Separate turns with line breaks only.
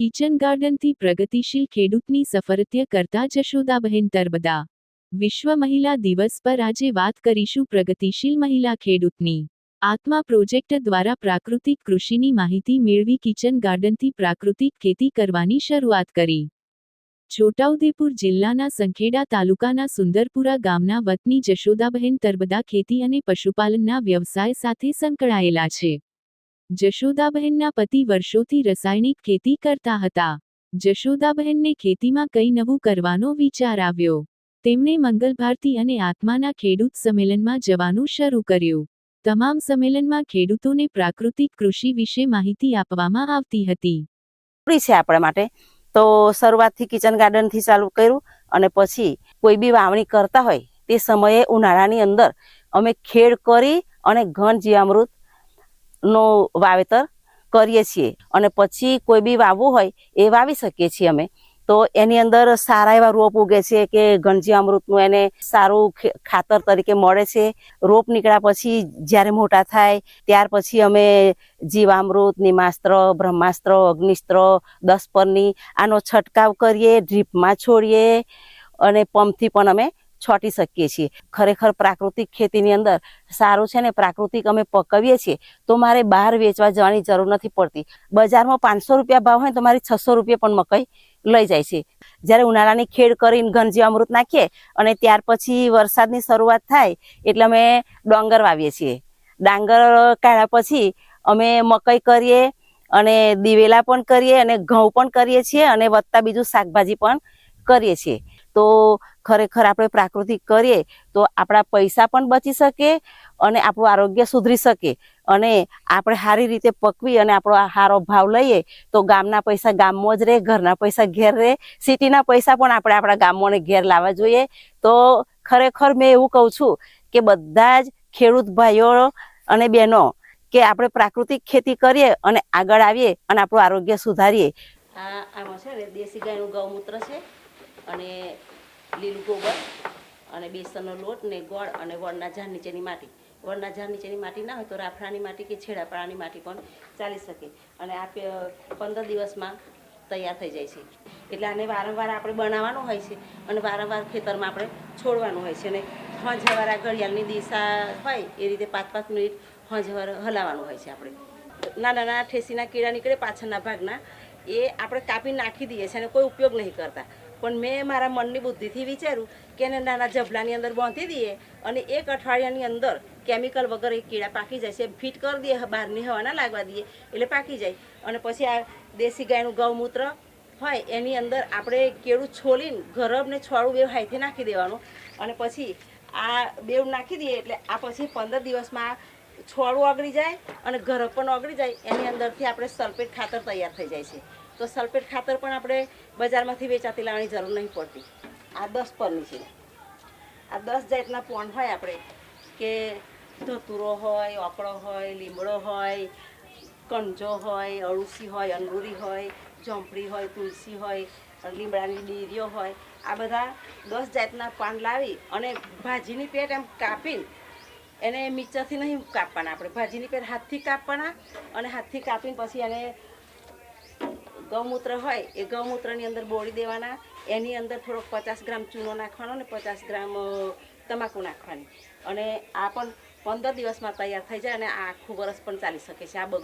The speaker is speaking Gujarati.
કિચન ગાર્ડનથી પ્રગતિશીલ ખેડૂતની સફરત્ય કરતા જશોદાબહેન તરબદા. વિશ્વ મહિલા દિવસ પર આજે વાત કરીશું પ્રગતિશીલ મહિલા ખેડૂતની. આત્મા પ્રોજેક્ટ દ્વારા પ્રાકૃતિક કૃષિની માહિતી મેળવી કિચન ગાર્ડનથી પ્રાકૃતિક ખેતી કરવાની શરૂઆત કરી. છોટાઉદેપુર જિલ્લાના સંખેડા તાલુકાના સુંદરપુરા ગામના વતની જશોદાબહેન તરબદા ખેતી અને પશુપાલનના વ્યવસાય સાથે સંકળાયેલા છે. જશોદાબહેનના પતિ વર્ષોથી રાસાયણિક ખેતી કરતા હતા. જશોદાબહેનને ખેતીમાં કંઈ નવું કરવાનો વિચાર આવ્યો. તેમણે મંગલભારતી અને આત્માના ખેડૂત સંમેલનમાં જવાનું શરૂ કર્યું. તમામ સંમેલનમાં ખેડૂતોને પ્રાકૃતિક કૃષિ વિશે માહિતી આપવામાં આવતી હતી.
છે આપણા માટે. તો શરૂઆતથી કિચન ગાર્ડનથી ચાલુ કર્યું અને પછી કોઈ બી વાવણી કરતા હોય તે સમયે ઉનાળાની અંદર અમે ખેડ કરી અને ઘન જીવામૃત નો વાવેતર કરીએ છીએ અને પછી કોઈ બી વાવવું હોય એ વાવી શકીએ છીએ અમે. તો એની અંદર સારા એવા રોપ ઉગે છે કે ગણજી અમૃતનું એને સારું ખાતર તરીકે મળે છે. રોપ નીકળ્યા પછી જ્યારે મોટા થાય ત્યાર પછી અમે જીવામૃત, નિમાસ્ત્ર, બ્રહ્માસ્ત્ર, અગ્નિસ્ત્ર દસ આનો છંટકાવ કરીએ, ડ્રીપમાં છોડીએ અને પંપથી પણ અમે છોટી શકીએ છીએ. ખરેખર પ્રાકૃતિક ખેતીની અંદર સારું છે ને પ્રાકૃતિક અમે પકવીએ છીએ, તો મારે બહાર વેચવા જવાની જરૂર નથી પડતી. બજારમાં પાંચસો રૂપિયા ભાવ હોય તો મારી છસો રૂપિયા પણ મકાઈ લઈ જાય છે. જ્યારે ઉનાળાની ખેડ કરીને ઘનજીવામૃત નાખીએ અને ત્યાર પછી વરસાદની શરૂઆત થાય એટલે અમે ડાંગર વાવીએ છીએ. ડાંગર કાઢ્યા પછી અમે મકાઈ કરીએ અને દિવેલા પણ કરીએ અને ઘઉં પણ કરીએ છીએ અને વધતા બીજું શાકભાજી પણ કરીએ છીએ. તો ખરેખર આપણે પ્રાકૃતિક કરીએ તો આપણા પૈસા પણ બચી શકે અને આપણું આરોગ્ય સુધરી શકે. અને આપણે સારી રીતે પકવી અને આપણો સારો ભાવ લઈએ તો ગામના પૈસા ગામમાં જ રહે, ઘરના પૈસા ઘેર રહે, સિટીના પૈસા પણ આપણે આપણા ગામોને ઘેર લાવવા જોઈએ. તો ખરેખર મેં એવું કહું છું કે બધા જ ખેડૂત ભાઈઓ અને બહેનો કે આપણે પ્રાકૃતિક ખેતી કરીએ અને આગળ આવીએ અને આપણું આરોગ્ય સુધારીએ. આ આમાં છે ને દેશી ગાયનું ગૌમૂત્ર છે અને લીલું ગોબર અને બેસનનો લોટ ને ગોળ અને વળના ઝાડ નીચેની માટી. વળના ઝાડ નીચેની માટી ના હોય તો રાફડાની માટી કે છેડાપાળાની માટી પણ ચાલી શકે અને આ પંદર દિવસમાં તૈયાર થઈ જાય છે. એટલે આને વારંવાર આપણે બનાવવાનું હોય છે અને વારંવાર ખેતરમાં આપણે છોડવાનું હોય છે અને હંજવાર ઘડિયાળની દિશા હોય એ રીતે પાંચ પાંચ મિનિટ હંજવાર હલાવવાનું હોય છે આપણે. નાના નાના ઠેસીના કીડા નીકળે પાછળના ભાગના એ આપણે કાપી નાખી દઈએ છીએ અને કોઈ ઉપયોગ નહીં કરતા. પણ મેં મારા મનની બુદ્ધિથી વિચાર્યું કે એને નાના જભલાની અંદર બાંધી દઈએ અને એક અઠવાડિયાની અંદર કેમિકલ વગર એ કીડા પાકી જાય છે. ફિટ કરી દઈએ, બહારની હવા ના લાગવા દઈએ એટલે પાકી જાય. અને પછી આ દેશી ગાયનું ગૌમૂત્ર હોય એની અંદર આપણે કેળું છોલીને ગરબને છોડું બે હાઈથી નાખી દેવાનું. અને પછી આ બેવ નાખી દઈએ એટલે આ પછી પંદર દિવસમાં છોડું ઓગળી જાય અને ઘર પણ ઓગળી જાય, એની અંદરથી આપણે સલ્ફેટ ખાતર તૈયાર થઈ જાય છે. તો સલ્ફેટ ખાતર પણ આપણે બજારમાંથી વેચાતી લાવવાની જરૂર નહીં પડતી. આ દસ પરની છે. આ દસ જાતના પોણ હોય આપણે, કે ધતુરો હોય, ઓકળો હોય, લીમડો હોય, કંજો હોય, અળુસી હોય, અંગુરી હોય ઝોંપડી હોય, તુલસી હોય, લીમડાની ડીરીઓ હોય, આ બધા દસ જાતના પાન લાવી અને ભાજીની પેટ એમ કાપીને એને મિક્સરથી નહીં કાપવાના આપણે. ભાજીની પહેલાં હાથથી કાપવાના અને હાથથી કાપીને પછી એને ગૌમૂત્ર હોય એ ગૌમૂત્રની અંદર બોળી દેવાના. એની અંદર થોડોક પચાસ ગ્રામ ચૂનો નાખવાનો અને પચાસ ગ્રામ તમાકુ નાખવાની. અને આ પણ પંદર દિવસમાં તૈયાર થઈ જાય અને આખું વરસ પણ ચાલી શકે છે. આ બગડ